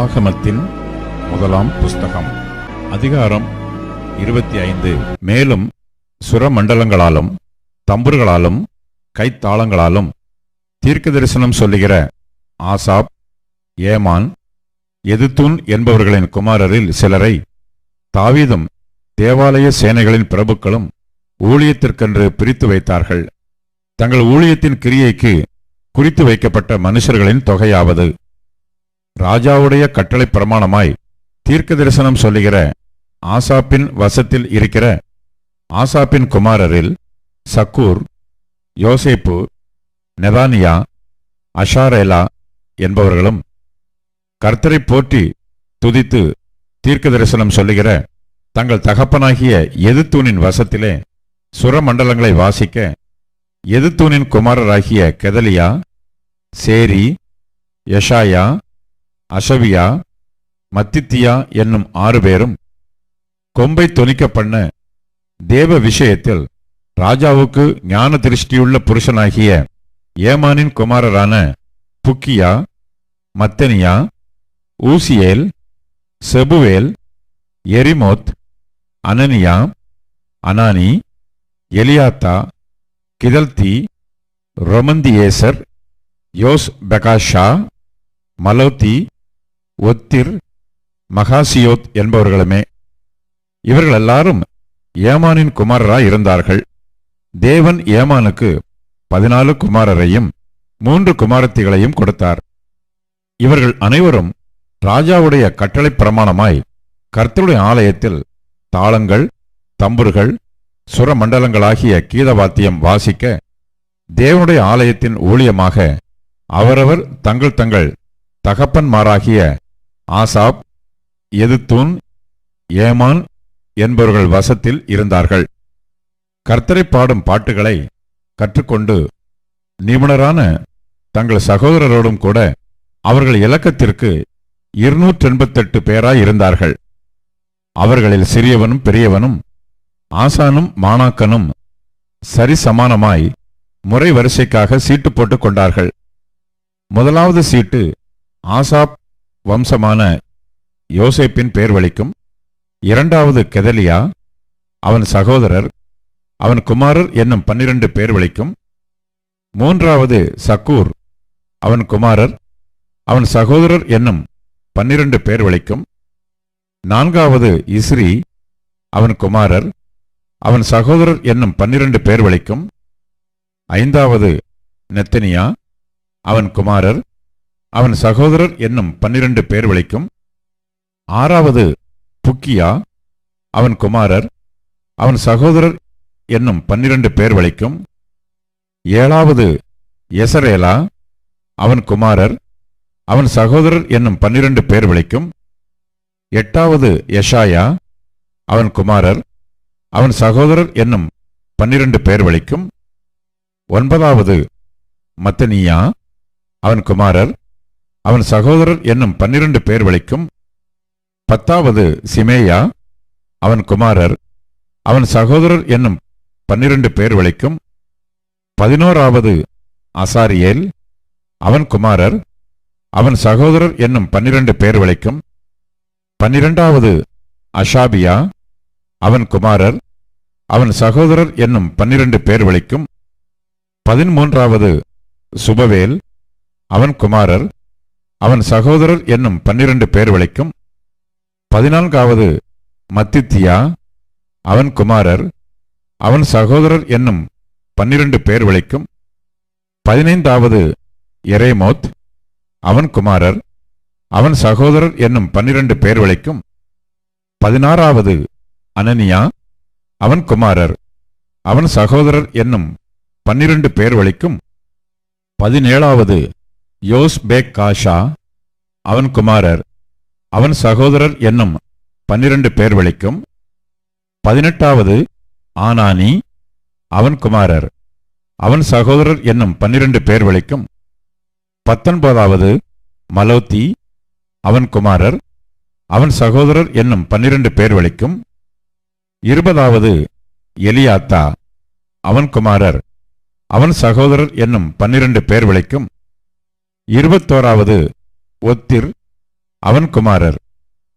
நாளாகமத்தின் முதலாம் புஸ்தகம் அதிகாரம் இருபத்தி ஐந்து. மேலும் சுரமண்டலங்களாலும் தம்புர்களாலும் கைத்தாளங்களாலும் தீர்க்க தரிசனம் சொல்லுகிற ஆசாப் ஏமான் எதுத்துன் என்பவர்களின் குமாரரில் சிலரை தாவீதும் தேவாலய சேனைகளின் பிரபுக்களும் ஊழியத்திற்கென்று பிரித்து வைத்தார்கள். தங்கள் ஊழியத்தின் கிரியைக்கு குறித்து வைக்கப்பட்ட மனுஷர்களின் தொகையாவது ராஜாவுடைய கட்டளை பிரமாணமாய் தீர்க்க தரிசனம் சொல்லுகிற ஆசாப்பின் வசத்தில் இருக்கிற ஆசாப்பின் குமாரரில் சக்கூர் யோசேப்பு நெதானியா அஷாரேலா என்பவர்களும் கர்த்தரை போற்றி துதித்து தீர்க்க தரிசனம் சொல்லுகிற தங்கள் தகப்பனாகிய எதுத்தூனின் வசத்திலே சுரமண்டலங்களை வாசிக்க எதுத்தூனின் குமாரராகிய கெதலியா சேரி யஷாயா அஷவியா மத்தித்தியா என்னும் ஆறு பேரும் கொம்பை தொனிக்க பண்ண தேவ விஷயத்தில் ராஜாவுக்கு ஞான திருஷ்டியுள்ள புருஷனாகிய ஏமானின் குமாரரான Bukkiah Mattaniah Uzziel Shebuel Jerimoth Hananiah Hanani Eliathah Giddalti Romamtiezer Joshbekashah Mallothi ஒத்திர் Mahazioth என்பவர்களுமே இவர்கள் எல்லாரும் ஏமானின் குமாரராய் இருந்தார்கள் தேவன் ஏமானுக்கு பதினாலு குமாரரையும் மூன்று குமாரத்திகளையும் கொடுத்தார். இவர்கள் அனைவரும் ராஜாவுடைய கட்டளை பிரமாணமாய் கர்த்தருடைய ஆலயத்தில் தாளங்கள் தம்புர்கள் சுரமண்டலங்களாகிய கீதவாத்தியம் வாசிக்க தேவனுடைய ஆலயத்தின் ஊழியமாக அவரவர் தங்கள் தங்கள் தகப்பன்மாராகிய ஆசாப் எதுத்தூன் ஏமான் என்பவர்கள் வசத்தில் இருந்தார்கள். கர்த்தரை பாடும் பாட்டுகளை கற்றுக்கொண்டு நிபுணரான தங்கள் சகோதரரோடும் கூட அவர்கள் இலக்கத்திற்கு இருநூற்று எண்பத்தெட்டு பேராய் இருந்தார்கள். அவர்களில் சிறியவனும் பெரியவனும் ஆசானும் மாணாக்கனும் சரிசமானமாய் முறை வரிசைக்காக சீட்டு போட்டுக் கொண்டார்கள். முதலாவது சீட்டு ஆசாப் வம்சமான யோசேப்பின் பேர் வலிக்கும் இரண்டாவது கெதலியா அவன் சகோதரர் அவன் குமாரர் என்னும் பன்னிரண்டு பேர் வலிக்கும் மூன்றாவது சக்கூர் அவன் குமாரர் அவன் சகோதரர் என்னும் பன்னிரண்டு பேர் வலிக்கும் நான்காவது இஸ்ரி அவன் குமாரர் அவன் சகோதரர் என்னும் பன்னிரண்டு பேர் வலிக்கும் ஐந்தாவது நெத்தனியா அவன் குமாரர் அவன் சகோதரர் என்னும் பன்னிரண்டு பேர் வழிக்கும் ஆறாவது புக்கியா அவன் குமாரர். அவன் சகோதரர் என்னும் பன்னிரண்டு பேர் வலிக்கும் ஏழாவது எசரேலா அவன் குமாரர். அவன் சகோதரர் என்னும் பன்னிரண்டு பேர் வலிக்கும் எட்டாவது யஷாயா அவன் குமாரர். அவன் சகோதரர் என்னும் பன்னிரண்டு பேர் வலிக்கும் ஒன்பதாவது மத்தனியா அவன் குமாரர். அவன் சகோதரர் என்னும் பன்னிரண்டு பேர் வழிக்கும். பத்தாவது சிமேயா அவன் குமாரர். அவன் சகோதரர் என்னும் பன்னிரண்டு பேர் வழிக்கும். பதினோராவது அசாரியேல் அவன் குமாரர். அவன் சகோதரர் என்னும் பன்னிரண்டு பேர் வழிக்கும். பன்னிரண்டாவது அஷாபியா அவன் குமாரர். அவன் சகோதரர் என்னும் பன்னிரண்டு பேர் வழிக்கும். பதிமூன்றாவது சுபவேல் அவன் குமாரர். அவன் சகோதரர் என்னும் பன்னிரண்டு பேர் வலிக்கும் பதினான்காவது மத்தித்தியா அவன் குமாரர் அவன் சகோதரர் என்னும் பன்னிரண்டு பேர் வலிக்கும் பதினைந்தாவது எரேமோத் அவன் குமாரர் அவன் சகோதரர் என்னும் பன்னிரண்டு பேர் வலிக்கும் பதினாறாவது அனனியா அவன் குமாரர் அவன் சகோதரர் என்னும் பன்னிரண்டு பேர் வழிக்கும் பதினேழாவது யோஸ் பேக் காஷா அவன் குமாரர். அவன் சகோதரர் என்னும் பன்னிரண்டு பேர் வழிக்கும் பதினெட்டாவது ஆனானி அவன் குமாரர். அவன் சகோதரர் என்னும் பன்னிரண்டு பேர் வழிக்கும் பத்தொன்பதாவது மலோத்தி அவன் குமாரர். அவன் சகோதரர் என்னும் பன்னிரண்டு பேர் வழிக்கும் இருபதாவது எலியாத்தா அவன் குமாரர். அவன் சகோதரர் என்னும் பன்னிரண்டு பேர் விளைக்கும். இருபத்தோராவது ஒத்திர் அவன் குமாரர்.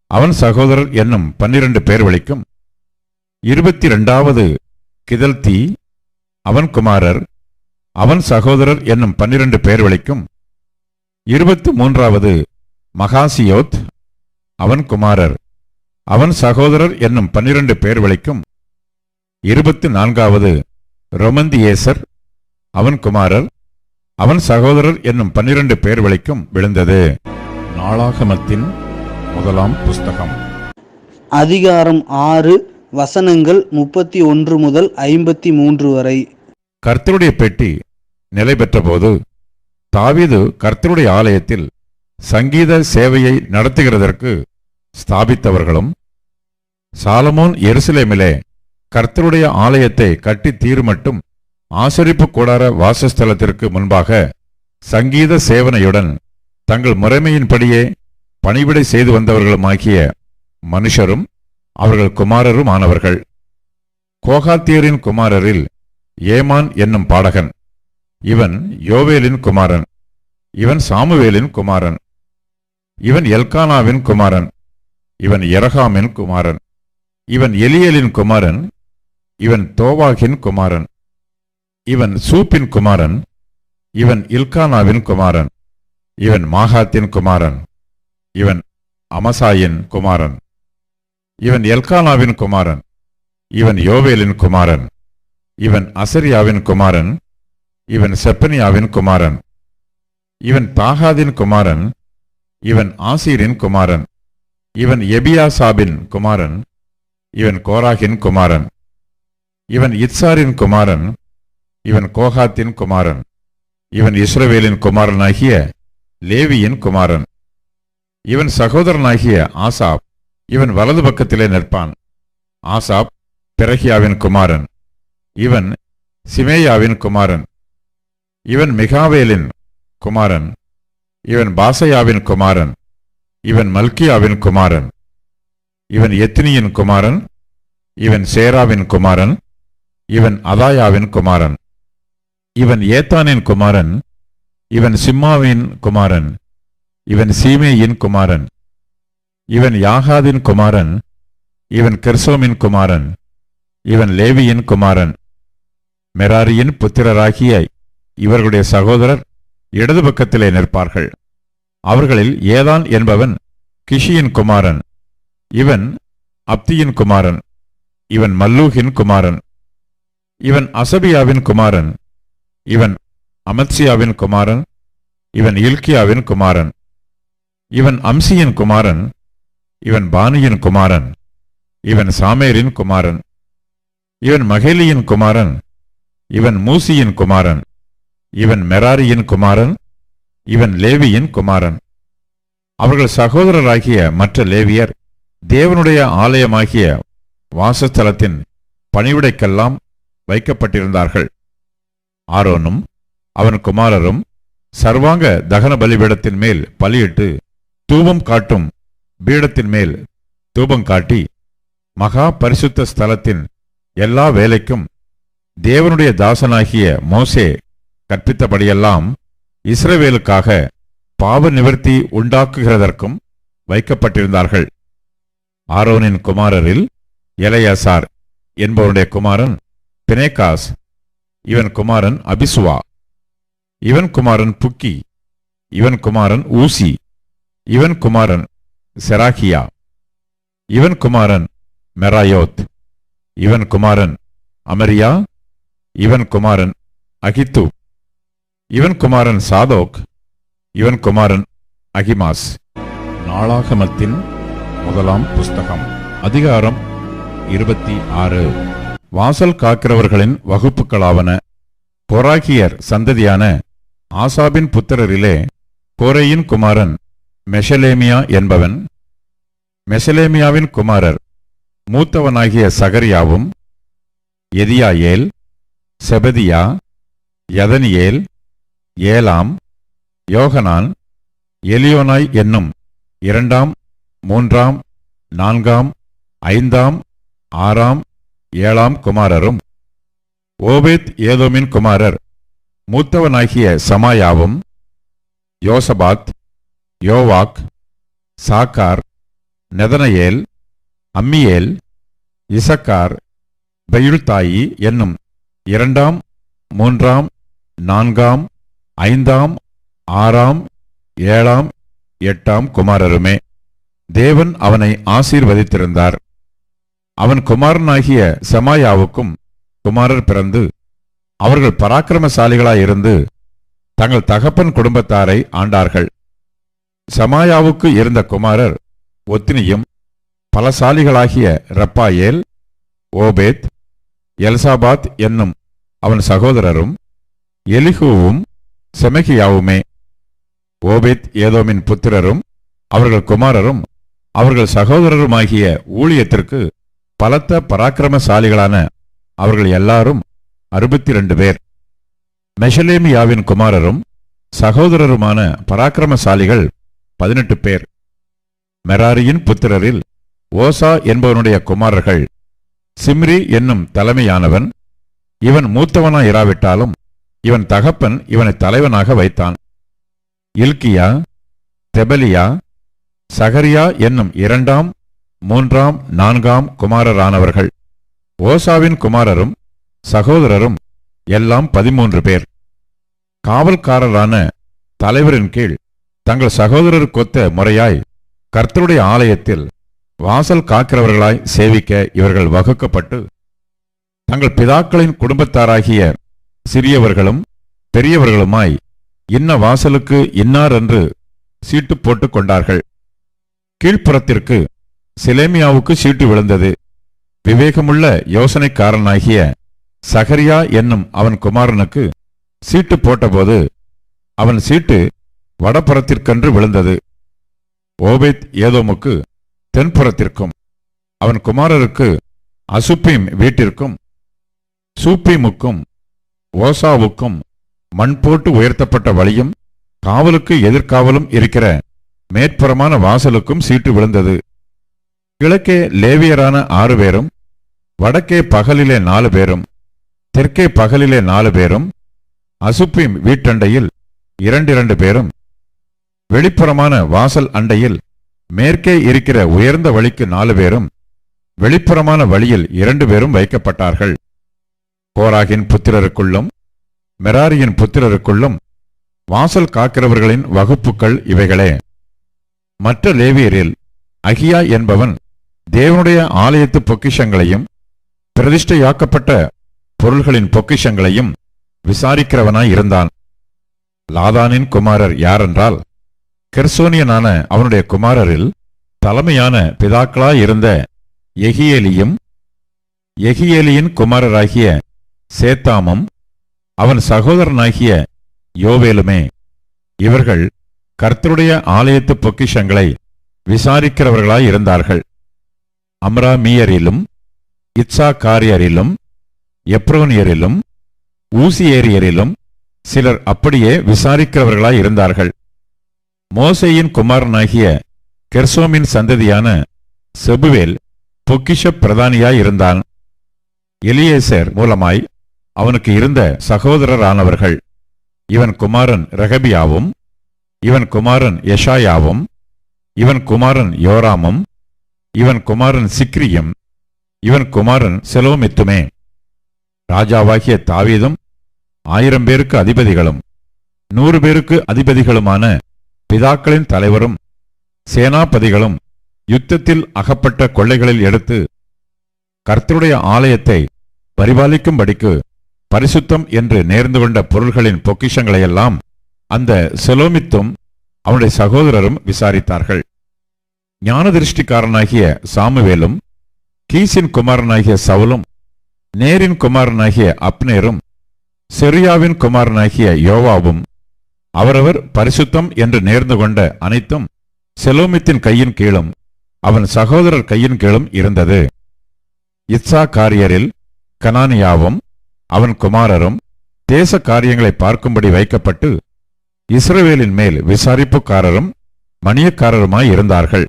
அவன் சகோதரர் என்னும் பன்னிரண்டு பேர் வழிக்கும். இருபத்தி இரண்டாவது கிதல்தி அவன் குமாரர். அவன் சகோதரர் என்னும் பன்னிரண்டு பேர் வழிக்கும். இருபத்து மூன்றாவது மகாசியோத் அவன் குமாரர். அவன் சகோதரர் என்னும் பன்னிரண்டு பேர் வழிக்கும். இருபத்து நான்காவது ரொமந்தியேசர் அவன் குமாரர். அவன் சகோதரர் என்னும் பன்னிரண்டு பேர் வழிக்கும் விழுந்தது. நாளாகமத்தின் முதலாம் புஸ்தகம். அதிகாரம் ஆறு வசனங்கள் முப்பத்தி ஒன்று முதல் ஐம்பத்தி மூன்று வரை. கர்த்தருடைய பெட்டி நிலை பெற்றபோது தாவீது கர்த்தருடைய ஆலயத்தில் சங்கீத சேவையை நடத்துகிறதற்கு ஸ்தாபித்தவர்களும் சாலமோன் எருசலேமிலே கர்த்தருடைய ஆலயத்தை கட்டி தீர்மட்டும் ஆசரிப்பு கூடார வாசஸ்தலத்திற்கு முன்பாக சங்கீத சேவனையுடன் தங்கள் முறைமையின்படியே பணிவிடை செய்து வந்தவர்களுமாகிய மனுஷரும் அவர்கள் குமாரரும் ஆனவர்கள். கோகாத்தியரின் குமாரரில் ஏமான் என்னும் பாடகன். இவன் யோவேலின் குமாரன். இவன் சாமுவேலின் குமாரன். இவன் எல்கானாவின் குமாரன். இவன் எரகாமின் குமாரன். இவன் எலியலின் குமாரன். இவன் தோவாகின் குமாரன். இவன் சூப்பின் குமாரன். இவன் இல்கானாவின் குமாரன். இவன் மாகாத்தின் குமாரன் இவன் அமசாயின் குமாரன் இவன் எல்கானாவின் குமாரன் இவன் யோவேலின் குமாரன் இவன் அசரியாவின் குமாரன் இவன் செப்பனியாவின் குமாரன் இவன் தாகாதின் குமாரன் இவன் ஆசீரின் குமாரன் இவன் எபியாசாபின் குமாரன் இவன் கோராகின் குமாரன் இவன் இத்சாரின் குமாரன் இவன் கோகாத்தின் குமாரன் இவன் இஸ்ரவேலின் குமாரனாகிய லேவியின் குமாரன். இவன் சகோதரனாகிய ஆசாப் இவன் வலது பக்கத்திலே நிற்பான். ஆசாப் பிரகியாவின் குமாரன். இவன் சிமேயாவின் குமாரன். இவன் மிகாவேலின் குமாரன். இவன் பாசையாவின் குமாரன். இவன் மல்கியாவின் குமாரன். இவன் எத்தினியின் குமாரன். இவன் சேராவின் குமாரன். இவன் அதாயாவின் குமாரன். இவன் ஏத்தானின் குமாரன். இவன் சிம்மாவின் குமாரன். இவன் சீமேயின் குமாரன். இவன் யாகாதின் குமாரன். இவன் கெர்சோமின் குமாரன். இவன் லேவியின் குமாரன். மெராரியின் புத்திரராகிய இவர்களுடைய சகோதரர் இடது பக்கத்திலே நிற்பார்கள். அவர்களில் ஏதான் என்பவன் கிஷியின் குமாரன். இவன் அப்தியின் குமாரன். இவன் மல்லூகின் குமாரன். இவன் அசபியாவின் குமாரன். இவன் அமத்சியாவின் குமாரன் இவன் இல்கியாவின் குமாரன் இவன் அம்சியின் குமாரன் இவன் பானியின் குமாரன் இவன் சாமேரின் குமாரன் இவன் மகேலியின் குமாரன் இவன் மூசியின் குமாரன் இவன் மெராரியின் குமாரன் இவன் லேவியின் குமாரன். அவர்கள் சகோதரராகிய மற்ற லேவியர் தேவனுடைய ஆலயமாகிய வாசஸ்தலத்தின் பணிவிடைக்கெல்லாம் வைக்கப்பட்டிருந்தார்கள். ஆரோனும் அவன் குமாரரும் சர்வாங்க தகன பலிபீடத்தின் மேல் பலியிட்டு தூபம் காட்டும் பீடத்தின் மேல் தூபம் காட்டி மகா பரிசுத்த ஸ்தலத்தின் எல்லா வேலைக்கும் தேவனுடைய தாசனாகிய மோசே கற்பித்தபடியெல்லாம் இஸ்ரவேலுக்காக பாவ நிவர்த்தி உண்டாக்குகிறதற்கும் வைக்கப்பட்டிருந்தார்கள். ஆரோனின் குமாரரில் எலையாசார் என்பவருடைய குமாரன் பினேகாஸ். இவன் குமாரன் அபிசுவா. இவன் குமாரன் புக்கி இவன் குமாரன் ஊசி இவன் குமாரன் செராகியா இவன் குமாரன் மெராயோத் இவன் குமாரன் அமரியா இவன் குமாரன் அகித்து இவன் குமாரன் சாதோக் இவன் குமாரன் அகிமாஸ். நாளாகமத்தின் முதலாம் புஸ்தகம் அதிகாரம் இருபத்தி ஆறு. வாசல் காக்கிறவர்களின் வகுப்புகளாவன கோராகியர் சந்ததியான ஆசாபின் புத்திரரிலே கோரையின் குமாரன் மெஷலேமியா என்பவன். மெசலேமியாவின் குமாரர் மூத்தவனாகிய சகரியாவும் எதியாயேல் செபதியா யதனியேல் ஏலாம் யோகனான் எலியோனாய் என்னும் இரண்டாம் மூன்றாம் நான்காம் ஐந்தாம் ஆறாம் ஏழாம் குமாரரும். ஓபேத் ஏதோமின் குமாரர் மூத்தவனாகிய சமாயாவும் யோசபாத் யோவாக் சாக்கார் நெதனையேல் அம்மியேல் இசக்கார் பெயுள்தாயி என்னும் இரண்டாம் மூன்றாம் நான்காம் ஐந்தாம் ஆறாம் ஏழாம் எட்டாம் குமாரருமே. தேவன் அவனை ஆசீர்வதித்திருந்தார். அவன் குமாரனாகிய செமாயாவுக்கும் குமாரர் பிறந்து அவர்கள் பராக்கிரமசாலிகளாயிருந்து தங்கள் தகப்பன் குடும்பத்தாரை ஆண்டார்கள். சமாயாவுக்கு இருந்த குமாரர் ஒத்தினியும் பலசாலிகளாகிய ரப்பாயேல் ஓபேத் எல்சாபாத் என்னும் அவன் சகோதரரும் எலிஹூவும் செமகியாவுமே. ஓபேத் ஏதோமின் புத்திரரும் அவர்கள் குமாரரும் அவர்கள் சகோதரருமாகிய ஊழியத்திற்கு பலத்த பராக்கிரமசாலிகளான அவர்கள் எல்லாரும் அறுபத்தி ரெண்டு பேர். மெஷலேமியாவின் குமாரரும் சகோதரருமான பராக்கிரமசாலிகள் பதினெட்டு பேர். மெராரியின் புத்திரரில் ஓசா என்பவனுடைய குமாரர்கள் சிம்ரி என்னும் தலைமையானவன் இவன் மூத்தவனாயிராவிட்டாலும் இவன் தகப்பன் இவனை தலைவனாக வைத்தான். இல்கியா தெபலியா சகரியா என்னும் இரண்டாம் மூன்றாம் நான்காம் குமாரரானவர்கள். ஓசாவின் குமாரரும் சகோதரரும் எல்லாம் பதிமூன்று பேர். காவல்காரரான தலைவரின் கீழ் தங்கள் சகோதரர் கொத்த முறையாய் கர்த்தருடைய ஆலயத்தில் வாசல் காக்கிறவர்களாய் சேவிக்க இவர்கள் வகுக்கப்பட்டு தங்கள் பிதாக்களின் குடும்பத்தாராகிய சிறியவர்களும் பெரியவர்களுமாய் இன்ன வாசலுக்கு இன்னார் என்று சீட்டு போட்டுக் கொண்டார்கள். கீழ்ப்புறத்திற்கு சிலேமியாவுக்கு சீட்டு விழுந்தது. விவேகமுள்ள யோசனைக்காரனாகிய சகரியா என்னும் அவன் குமாரனுக்கு சீட்டு போட்டபோது அவன் சீட்டு வடபுறத்திற்கென்று விழுந்தது. ஓபேத் ஏதோமுக்கு தென்புறத்திற்கும் அவன் குமாரருக்கு அசுப்பீம் வீட்டிற்கும் சூப்பீமுக்கும் ஓசாவுக்கும் மண் போட்டு உயர்த்தப்பட்ட வழியும் காவலுக்கு எதிர்காவலும் இருக்கிற மேற்புறமான வாசலுக்கும் சீட்டு விழுந்தது. கிழக்கே லேவியரான ஆறு பேரும் வடக்கே பகலிலே நாலு பேரும் தெற்கே பகலிலே நாலு பேரும் அசுப்பிம் வீட்டண்டையில் இரண்டிரண்டு பேரும் வெளிப்புறமான வாசல் அண்டையில் மேற்கே இருக்கிற உயர்ந்த வழிக்கு நாலு பேரும் வெளிப்புறமான வழியில் இரண்டு பேரும் வைக்கப்பட்டார்கள். கோராகின் புத்திரருக்குள்ளும் மெராரியின் புத்திரருக்குள்ளும் வாசல் காக்கிறவர்களின் வகுப்புகள் இவைகளே. மற்ற லேவியரில் அகியா என்பவன் தேவனுடைய ஆலயத்து பொக்கிஷங்களையும் பிரதிஷ்டையாக்கப்பட்ட பொருள்களின் பொக்கிஷங்களையும் விசாரிக்கிறவனாய் இருந்தான். லாதானின் குமாரர் யாரென்றால் கெர்சோனியனான அவனுடைய குமாரரில் தலைமையான பிதாக்களாய் இருந்த எகியேலியும் எகியேலியின் குமாரராகிய சேத்தாமும் அவன் சகோதரனாகிய யோவேலுமே. இவர்கள் கர்த்தருடைய ஆலயத்து பொக்கிஷங்களை விசாரிக்கிறவர்களாய் இருந்தார்கள். அம்ராமியரிலும் இட்சாக்காரியரிலும் எப்ரோனியரிலும் ஊசியேரியரிலும் சிலர் அப்படியே விசாரிக்கிறவர்களாய் இருந்தார்கள். மோசையின் குமாரனாகிய கெர்சோமின் சந்ததியான செபுவேல் பொக்கிஷ பிரதானியாய் இருந்தான். எலியேசர் மூலமாய் அவனுக்கு இருந்த சகோதரரானவர்கள் இவன் குமாரன் ரெஹபியாவும் இவன் குமாரன் யஷாயாவும் இவன் குமாரன் யோராமும் இவன் குமாரன் சிக்ரியும் இவன் குமாரன் செலோமித்துமே. ராஜாவாகிய தாவீதும் ஆயிரம் பேருக்கு அதிபதிகளும் நூறு பேருக்கு அதிபதிகளுமான பிதாக்களின் தலைவரும் சேனாபதிகளும் யுத்தத்தில் அகப்பட்ட கொள்ளைகளில் எடுத்து கர்த்தருடைய ஆலயத்தை பரிபாலிக்கும்படிக்கு பரிசுத்தம் என்று நேர்ந்து கொண்ட பொருள்களின் பொக்கிஷங்களையெல்லாம் அந்த செலோமித்தும் அவனுடைய சகோதரரும் விசாரித்தார்கள். ஞானதிருஷ்டிக்காரனாகிய சாமுவேலும் கீசின் குமாரனாகிய சவுலும் நேரின் குமாரனாகிய அப்னேரும் செரியாவின் குமாரனாகிய யோவாவும் அவரவர் பரிசுத்தம் என்று நேர்ந்து கொண்ட அனைத்தும் செலோமித்தின் கையின் கீழும் அவன் சகோதரர் கையின் கீழும் இருந்தது. இத்சா காரியரில் கனானியாவும் அவன் குமாரரும் தேச காரியங்களை பார்க்கும்படி வைக்கப்பட்டு இஸ்ரவேலின் மேல் விசாரிப்புக்காரரும் மணியக்காரருமாய் இருந்தார்கள்.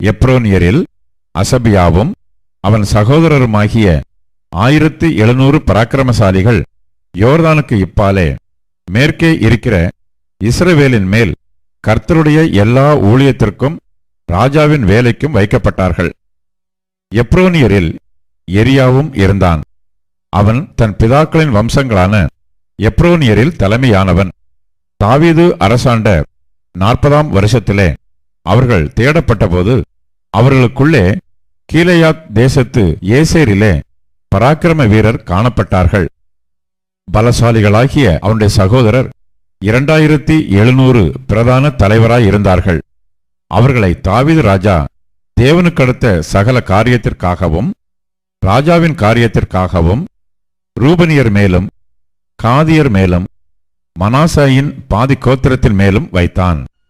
எப்ரோனியரில் அசபியாவும் அவன் சகோதரருமாகிய ஆயிரத்து எழுநூறு பராக்கிரமசாலிகள் யோர்தானுக்கு இப்பாலே மேற்கே இருக்கிற இஸ்ரவேலின் மேல் கர்த்தருடைய எல்லா ஊழியத்திற்கும் ராஜாவின் வேலைக்கும் வைக்கப்பட்டார்கள். எப்ரோனியரில் எரியாவும் இருந்தான். அவன் தன் பிதாக்களின் வம்சங்களான எப்ரோனியரில் தலைமையானவன். தாவீது அரசாண்ட நாற்பதாம் வருஷத்திலே அவர்கள் தேடப்பட்டபோது அவர்களுக்குள்ளே கீழையாத் தேசத்து ஏசேரிலே பராக்கிரம வீரர் காணப்பட்டார்கள். பலசாலிகளாகிய அவனுடைய சகோதரர் இரண்டாயிரத்தி எழுநூறு பிரதான தலைவராய் இருந்தார்கள். அவர்களை தாவித ராஜா தேவனுக்கடுத்த சகல காரியத்திற்காகவும் ராஜாவின் காரியத்திற்காகவும் ரூபனியர் மேலும் காதியர் மேலும் மனாசாயின் பாதி கோத்திரத்தின் மேலும் வைத்தான்.